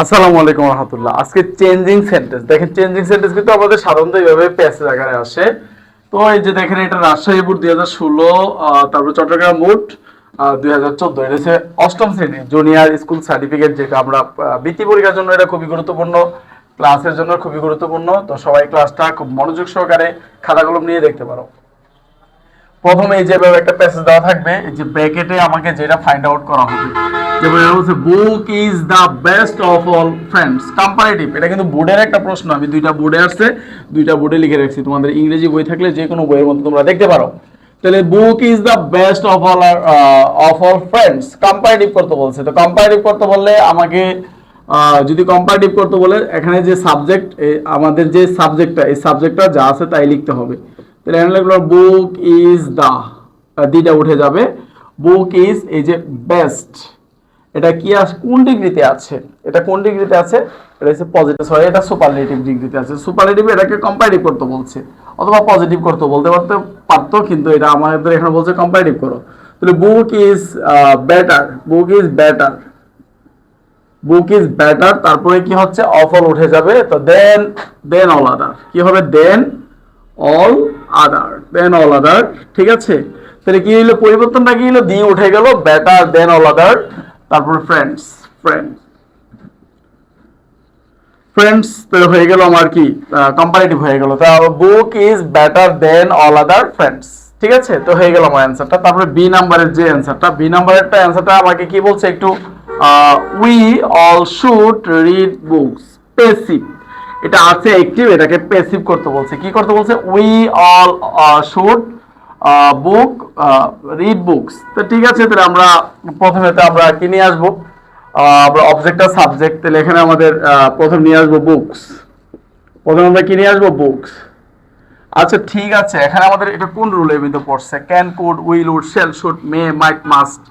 আসসালামু আলাইকুম রহমতুল্লাহ। আজকে চেঞ্জিং সেন্টেন্স দেখেন চেঞ্জিং সেন্টেন্স কিন্তু আমাদের সাধারণত এইভাবে প্যাসেজ আকারে আসে। তো এই যে দেখেন, এটা রাজশাহী বোর্ড দুই হাজার ষোলো তারপর চট্টগ্রাম বোর্ড দুই হাজার চোদ্দ। এটা হচ্ছে অষ্টম শ্রেণি জুনিয়র স্কুল সার্টিফিকেট যেটা আমরা বৃত্তি পরীক্ষার জন্য এটা খুবই গুরুত্বপূর্ণ ক্লাসের জন্য খুবই গুরুত্বপূর্ণ। তো সবাই ক্লাসটা খুব মনোযোগ সহকারে খাতা কলম নিয়ে দেখতে পারো। প্রথমে এই যেভাবে একটা প্যাসেজ দেওয়া থাকবে, এই যে ব্র্যাকেটে আমাকে যেটা ফাইন্ড আউট করা হবে এটা বলছে book is the best of all friends comparative এটা কিন্তু বোর্ডের একটা প্রশ্ন। আমি দুইটা বোর্ডে আসছে, দুইটা বোর্ডে লিখে রাখছি। তোমাদের ইংরেজি বই থাকলে যে কোনো বইয়ের মধ্যে তোমরা দেখতে পারো। তাহলে book is the best of all of all friends comparative করতে বলছে। তো কম্পারেটিভ করতে বললে আমাকে যদি কম্পারেটিভ করতে বলে, এখানে যে সাবজেক্ট আমাদের যে সাবজেক্টটা এই সাবজেক্টটা যা আছে তাই লিখতে হবে। তাহলে এখানে লিখলো বুক ইজ দ্য দিটা উঠে যাবে। বুক ইজ এই যে বেস্ট এটা কি আছে কোন ডিগ্রিতে আছে? এটা কোন ডিগ্রিতে আছে? এটা হচ্ছে পজিটিভ সরি এটা সুপারলেটিভ ডিগ্রিতে আছে। সুপারলেটিভ এটাকে কম্পারেটিভ করতে বলছে, অথবা পজিটিভ করতে বলতে পারতে পারতো, কিন্তু এটা আমাদের এখানে বলছে কম্পারেটিভ করো। তাহলে book is better book is better book is better তারপরে কি হচ্ছে? অফল উঠে যাবে, তো দেন দেন অল আদার কি হবে? দেন অল আদার দেন অল আদার ঠিক আছে? তাহলে কি হলো পরিবর্তনটা কি হলো দিয়ে উঠে গেল বেটার দেন অল আদার তারপর ফ্রেন্ডস ফ্রেন্ডস ফ্রেন্ডস তাহলে হয়ে গেল আমার কি কম্পারেটিভ হয়ে গেল। তা book is better than all other friends ঠিক আছে? তো হয়ে গেল আমার অ্যান্সারটা তারপরে বি নাম্বারের যে অ্যান্সারটা বি নাম্বারের নাম্বারেরটা অ্যান্সারটা আমাকে কি বলছে একটু we all should read books passive এটা আছে অ্যাক্টিভ এটাকে পেসিভ করতে বলছে। কি করতে বলছে? We all should book read books তো ঠিক আছে, তাহলে আমরা প্রথমে তো আমরা কি নিয়ে আসব? আমরা অবজেক্ট আর সাবজেক্ট তাহলে এখানে আমাদের প্রথম নিয়ে আসব বুকস প্রথমে আমরা কি নিয়ে আসব? বুকস আচ্ছা ঠিক আছে, এখানে আমাদের এটা কোন রুলের মধ্যে পড়ছে? Can could will would shall should may might must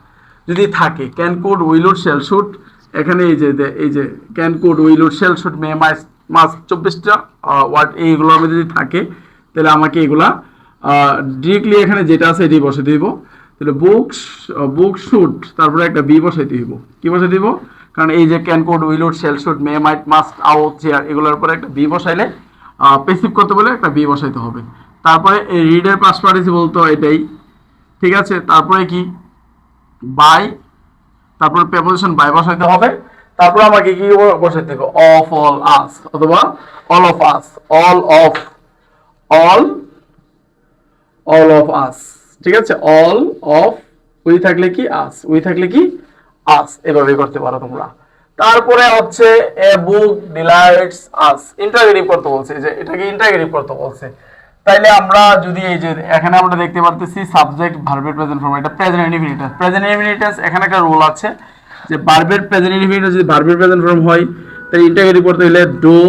যদি থাকে can could will would shall should এখানে এই যে এই যে can could will would shall should may might must চব্বিশটা ওয়ার্ড এইগুলোর মধ্যে যদি থাকে, তাহলে আমাকে এগুলা ডিরেক্টলি এখানে যেটা আছে এটি বসে দিব। তাহলে বুকস বুক শুট তারপরে একটা বি বসাই দিব। কি বসে দিব? কারণ এই যে can could will would shall should may might must ought chair এগুলোর উপরে একটা বি বসাইলে পেসিভ করতে বলে একটা বি বসাইতে হবে। তারপরে এই রিডের পাস পার্টিসিপল তো এটাই। ঠিক আছে? তারপরে কি? বাই তারপরে প্রেপোজিশন বাই বসাইতে হবে। তারপর আমাকে কি বসাইতে হবে? অফ অল আস অথবা all of us all of all all of us ঠিক আছে? অল অফ উই থাকলে কি আস উই থাকলে কি আস এভাবে করতে পারো তোমরা। তারপরে হচ্ছে এ বুক ডিলাইটস আস ইন্টারগেটিভ করতে বলছে যে এটাকে ইন্টারগেটিভ করতে বলছে। তাইলে আমরা যদি এই যে, এখানে আমরা দেখতে পারতেছি সাবজেক্ট ভার্বের প্রেজেন্ট ফর্ম এটা present indefinite tense present indefinite tense এখানে একটা রুল আছে যে ভার্বের প্রেজেন্ট ইনডিফিনিটেন্স যদি ভার্বের প্রেজেন্ট ফর্ম হয়, তাহলে ইন্টারগেটিভ করতে হলে ডো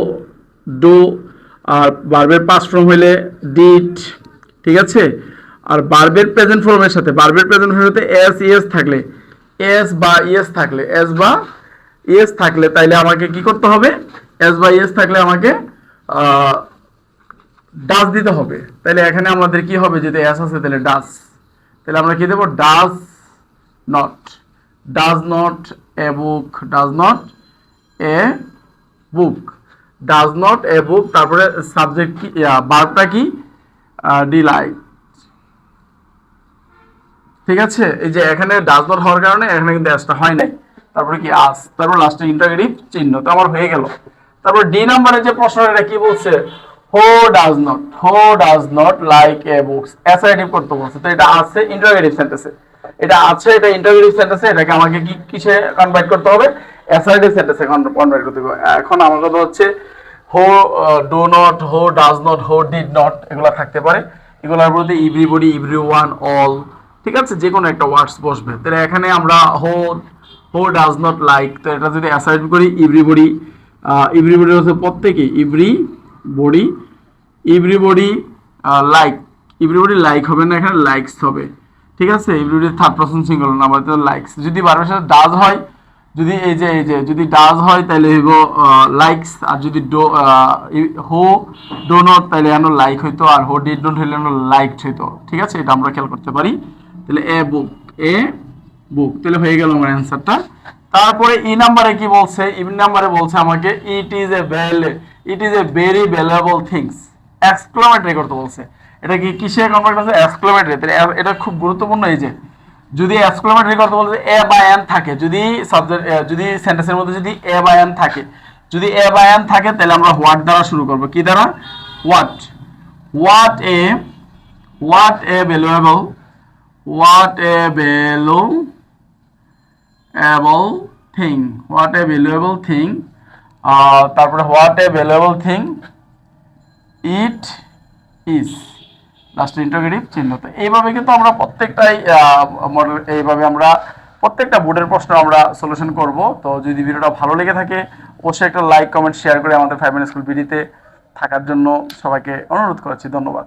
ডো আর ভার্বের পাস্ট ফর্ম হইলে ডিড ঠিক আছে? আর বার্বের প্রেজেন্ট ফর্মের সাথে বার্বের প্রেজেন্ট ফর্মের সাথে এস ইএস থাকলে এস বা ইএস থাকলে এস বা ইএস থাকলে তাইলে আমাকে কি করতে হবে? এস বা ইএস থাকলে আমাকে ডাস দিতে হবে। তাহলে এখানে আমাদের কি হবে? যদি এস আছে তাহলে ডাস তাহলে আমরা কি দেবো? Does not does not a book does not a book does not a book তারপরে সাবজেক্ট কি বার্বটা কি? ডিলাইট ঠিক আছে? এই যে এখানে ডাজ হওয়ার কারণে এখানে কিন্তু অ্যাসটা হয় নাই। তারপরে কি আস তারপর লাস্টে ইন্টারগেটিভ চিহ্ন। তো আমার হয়ে গেল। তারপর ডি নাম্বারে যে প্রশ্নটা, এটা কি বলছে? Who does not who does not like a books assertive করতে বলছে। তো এটা আছে ইন্টারগেটিভ সেন্টেন্সে এটা আছে, এটা ইন্টারগেটিভ সেন্টেন্সে এটাকে আমাকে কি, কিসে কনভার্ট করতে হবে? অ্যাসাইটিভ সেন্টেন্সে কনভার্ট করতে হবে। এখন আমার কথা হচ্ছে who do not who does not who did not এগুলো থাকতে পারে। এগুলোর মধ্যে এভরিবডি এভরি ওয়ান অল ঠিক আছে? যে কোনো একটা ওয়ার্ডস বসবে। তাহলে এখানে আমরা হো হো ডাজ নট লাইক তো এটা যদি অ্যাসাইড করি এভরিবডি এভরিবডি হচ্ছে প্রত্যেকেই। Every body everybody like everybody like হবে না, এখানে লাইকস হবে। ঠিক আছে? Everybody third person singular number তো লাইকস যদি বারবার সাথে ডাজ হয় যদি এই যে এই যে, যদি ডাজ হয় তাহলে হইব লাইকস আর যদি ডো হো ডো নট তাহলে এন লাইক হইতো, আর হো ডিড নট হইলে লাইকড হইতো। ঠিক আছে? এটা আমরা খেয়াল করতে পারি। তাহলে এ বুক এ বুক তাহলে হয়ে গেল আমার অ্যান্সারটা তারপরে ই নাম্বারে কি বলছে? ই নাম্বারে বলছে আমাকে it is a value it is a very valuable things exclamatory করতে বলছে। এটা কি কিসে কনভার্ট আছে এক্সক্লেমেটরি এটা খুব গুরুত্বপূর্ণ এই যে যদি এক্সক্লেমেটরি করতে বলতে এ বা এন থাকে, যদি সাবজেক্ট যদি সেন্টেন্সের মধ্যে যদি এ বা এন থাকে, যদি এ বা এন থাকে, তাহলে আমরা হোয়াট দ্বারা শুরু করব? কি দ্বারা? What what a what a valuable what a value able thing what a valuable thing তারপরে what a valuable thing it is last interrogative চিহ্ন তো এইভাবে কিন্তু আমরা প্রত্যেকটাই মডেল এইভাবে আমরা প্রত্যেকটা বোর্ডের প্রশ্ন আমরা সলিউশন করব। তো যদি ভিডিওটা ভালো লেগে থাকে, অবশ্যই একটা লাইক কমেন্ট শেয়ার করে আমাদের ফাইভ মিনিট স্কুল বিডিতে থাকার জন্য সবাইকে অনুরোধ করছি। ধন্যবাদ।